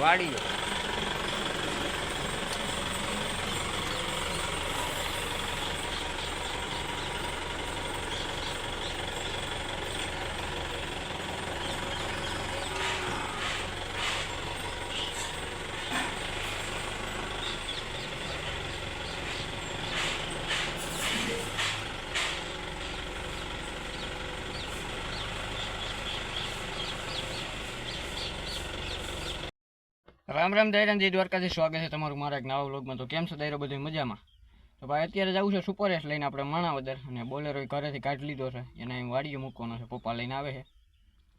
વાડી રામ રામ દૈરામ જય દ્વારકાથી સ્વાગત છે તમારું મારા એક નવા વ્લોગમાં તો કેમ છો દૈરો બધું? મજામાં? તો ભાઈ, અત્યારે જવું છે સુપરેશ લઈને આપણે માણાવદર અને બોલેરો ઘરેથી કાઢી લીધો છે. એને અહીં વાડીએ મૂકવાનો છે. પપ્પા લઈને આવે છે.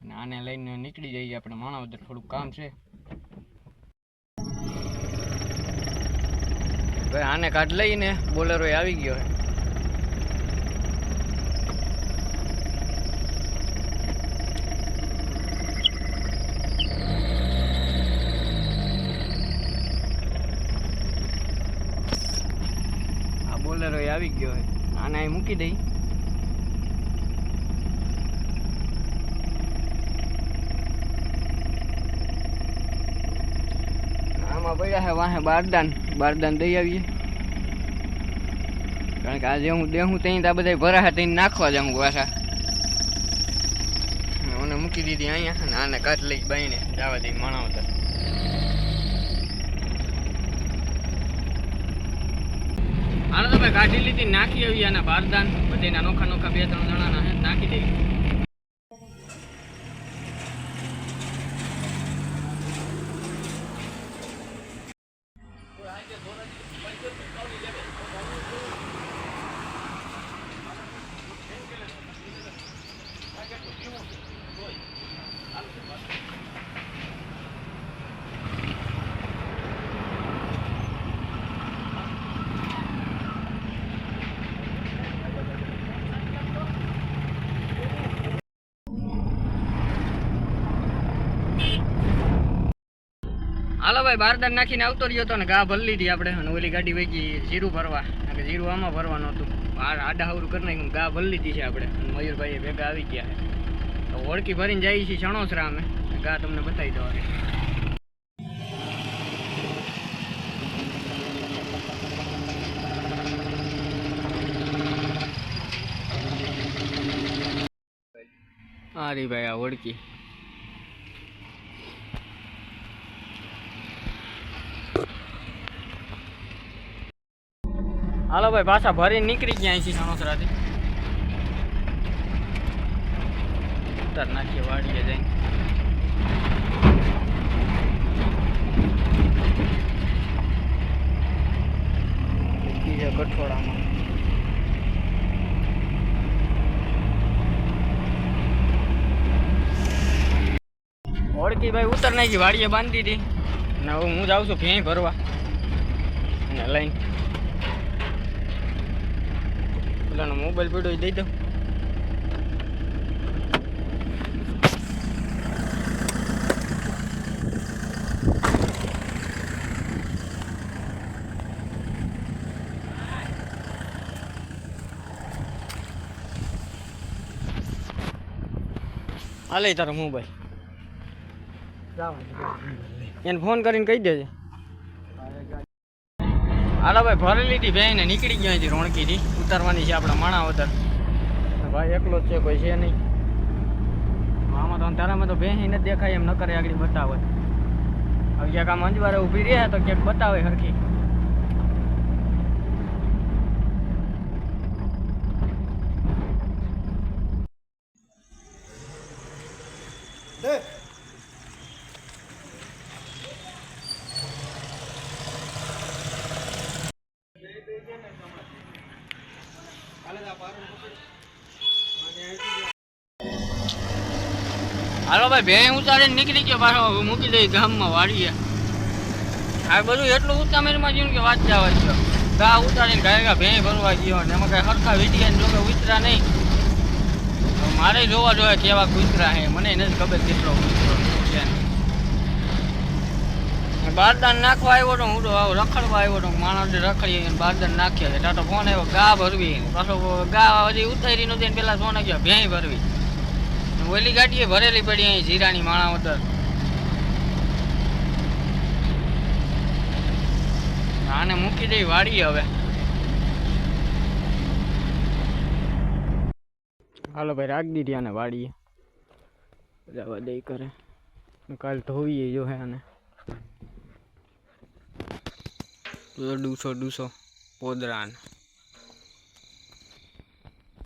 અને આને લઈને નીકળી જઈએ આપણે માણાવદર. થોડુંક કામ છે. ભાઈ, આને કાઢ લઈને બોલેરો આવી ગયો છે. બોલેરો આવી ગયો છે. આને અહીં મૂકી દઈ. આમાં પડ્યા છે વાહે બારદાન. બારદાન દઈ આવીએ. કારણ કે આજે હું દેહું ત્યાં ત્યાં બધા ભરા હતા નાખવા જાઉં પાછા. મને મૂકી દીધી અહીંયા આને કાટ લઈ બાઈને જવા દઈ માણાવતા. હાલો તો ભાઈ કાઢી લીધી, નાખી આવી આના બારદાન. બધી અનોખા અનોખા બે ત્રણ જણાના નાખી દઈ હાલો ભાઈ, બારદાન નાખીને આવતો રહ્યો હતો ને ગા ભરી લીધી આપણે. અને ઓલી ગાડી વહી જીરું ભરવા. કે જીરું આમાં ભરવાનું હતું. આડા હવરું કરી નાખ્યું ગા ભરી લીધી છે આપણે. અને મયુરભાઈએ ભેગા આવી ગયા છે. તો ઓળખી ભરીને જઈએ છીએ સણોસરા અમે. ગા તમને બતાવી દો હારી ભાઈ આ ઓળખી. હાલો ભાઈ પાછા ભરીને નીકળી ગયા અહીંથી સણોસરાથી. ઉતાર નાખીએ વાડીએ જઈને. કઠોળામાં ઓળખી ભાઈ ઉતર નાખી વાડીએ બાંધી હતી ને હવે હું જાઉં છું ભેં ભરવા. અને લઈને. પેલાનો મોબાઈલ પડ્યો એ દઈ દઉં હાલે તારો મોબાઈલ એને ફોન કરીને કહી દેજે હાલો ભાઈ ભરી લીધી ભાઈ ને નીકળી ગયા અહીંથી રોણકીથી. ઉતારવાની છે આપણા માણાવતર ભાઈ, એકલો જ છે, કોઈ છે નહીં. આમાં તો તારામાં તો ભેંસી નથી દેખાય, એમ ન કરે આગળ બતાવે. હવે ક્યાંક આમ ઊભી રહ્યા તો ક્યાંક બતાવે હરખી. હાલો ભાઈ ભેં ઉતારીને નીકળી ગયો પાછો. મૂકી દઈ ગામમાં વાળીએ આ બધું એટલું ઉતામેરમાં જીવું કે વાત જવા ગયો ગા ઉતારીને ગાય ગા ભેં ભરવા ગયો ને એમાં કઈ હરખા વીટીયા જોકે ઉતરા નહીં. મારે જોવા જોઈએ કેવા કૂતરા હે મને નથી ખબર કેટલો કૂતરો છે. બારદાન નાખવા આવ્યો તો હું તો આવો રખડવા આવ્યો તો માણસ રખડી અને બારદાન નાખ્યા છે ત્યાં તો ફોન આવ્યો ગા ભરવી. પાછો ગા હજી ઉતારી નહોતી ને પેલા ફોન આવ્યો ભેંય ભરવી. ને ઓલી ગાડીએ ભરેલી પડી અહીં જીરાની માણા ઉતર આને મૂકી દઈ વાળી હવે. હાલો ભાઈ રાખ દીધી આને વાડીએ. જવા દઈ કરે કાલ ધોઈએ જો હે આને. ડૂસો ડૂસો પોદરાન.